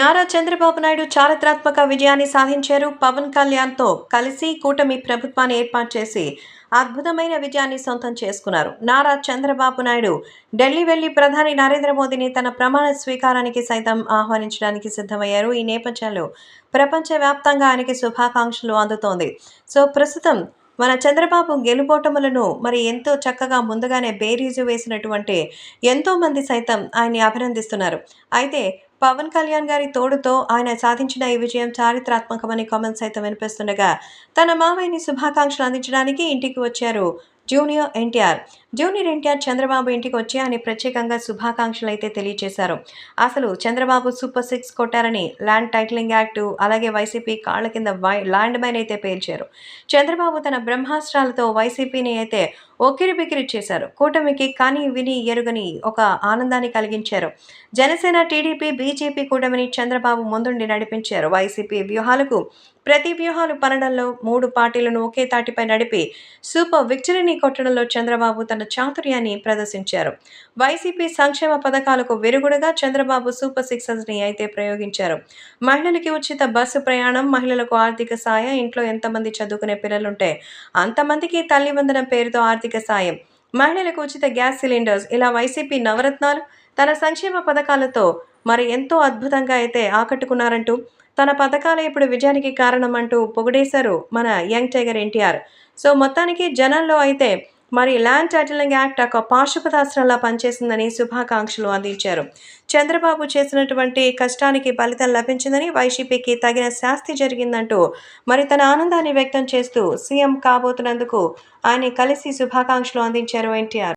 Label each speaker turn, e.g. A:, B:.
A: నారా చంద్రబాబు నాయుడు చారిత్రాత్మక విజయాన్ని సాధించారు. పవన్ కళ్యాణ్తో కలిసి కూటమి ప్రభుత్వాన్ని ఏర్పాటు చేసి అద్భుతమైన విజయాన్ని సొంతం చేసుకున్నారు. నారా చంద్రబాబు నాయుడు ఢిల్లీ వెళ్ళి ప్రధాని నరేంద్ర మోదీని తన ప్రమాణ స్వీకారానికి సైతం ఆహ్వానించడానికి సిద్ధమయ్యారు. ఈ నేపథ్యంలో ప్రపంచవ్యాప్తంగా ఆయనకి శుభాకాంక్షలు అందుతోంది. సో ప్రస్తుతం మన చంద్రబాబు గెలుపోటములను మరి ఎంతో చక్కగా ముందుగానే బేరీజు వేసినటువంటి ఎంతో మంది సైతం ఆయన్ని అభినందిస్తున్నారు. అయితే పవన్ కళ్యాణ్ గారి తోడుతో ఆయన సాధించిన ఈ విజయం చారిత్రాత్మకమని కామెంట్స్ అయితే వినిపిస్తుండగా తన మావయ్యని శుభాకాంక్షలు అందించడానికి ఇంటికి వచ్చారు జూనియర్ ఎన్టీఆర్. జూనియర్ ఎన్టీఆర్ చంద్రబాబు ఇంటికి వచ్చి ఆయన ప్రత్యేకంగా శుభాకాంక్షలు అయితే తెలియజేశారు అసలు చంద్రబాబు సూపర్ సిక్స్ కొట్టారని ల్యాండ్ టైటిలింగ్ యాక్ట్ అలాగే వైసీపీ కాళ్ళ కింద ల్యాండ్ మైన్ అయితే పేల్చారు. చంద్రబాబు తన బ్రహ్మాస్త్రాలతో వైసీపీని అయితే ఒకిరి బికిరి చేశారు. కూటమికి కానీ విని ఎరుగని ఒక ఆనందాన్ని కలిగించారు. జనసేన టీడీపీ బీజేపీ కూటమిని చంద్రబాబు ముందుండి నడిపించారు. వైసీపీ వ్యూహాలకు ప్రతి వ్యూహాలు పనడంలో మూడు పార్టీలను ఒకే తాటిపై నడిపి సూపర్ విక్టరీని కొట్టడంలో చంద్రబాబు తన చాతుర్యాన్ని ప్రదర్శించారు. వైసీపీ సంక్షేమ పథకాలకు విరుగుడుగా చంద్రబాబు సూపర్ సిక్సెస్ని అయితే ప్రయోగించారు. మహిళలకి ఉచిత బస్సు ప్రయాణం మహిళలకు ఆర్థిక సాయం ఇంట్లో ఎంతమంది చదువుకునే పిల్లలుంటే అంతమందికి తల్లి వందనం పేరుతో ఆర్థిక సాయం. మహిళలకు ఉచిత గ్యాస్ సిలిండర్స్ ఇలా వైసీపీ నవరత్నాలు తన సంక్షేమ పథకాలతో మరి ఎంతో అద్భుతంగా అయితే ఆకట్టుకున్నారంటూ తన పథకాలే ఇప్పుడు విజయానికి కారణం అంటూ పొగిడేశారు మన యంగ్ టైగర్ ఎన్టీఆర్. సో మొత్తానికి జనాల్లో అయితే మరి ల్యాండ్ టైటిలింగ్ యాక్ట్ ఒక పాశుపతాస్త్రంలా పనిచేసిందని శుభాకాంక్షలు అందించారు. చంద్రబాబు చేసినటువంటి కష్టానికి ఫలితం లభించిందని వైసీపీకి తగిన శాస్తి జరిగిందంటూ మరి తన ఆనందాన్ని వ్యక్తం చేస్తూ సీఎం కాబోతున్నందుకు ఆయన కలిసి శుభాకాంక్షలు అందించారు ఎన్టీఆర్.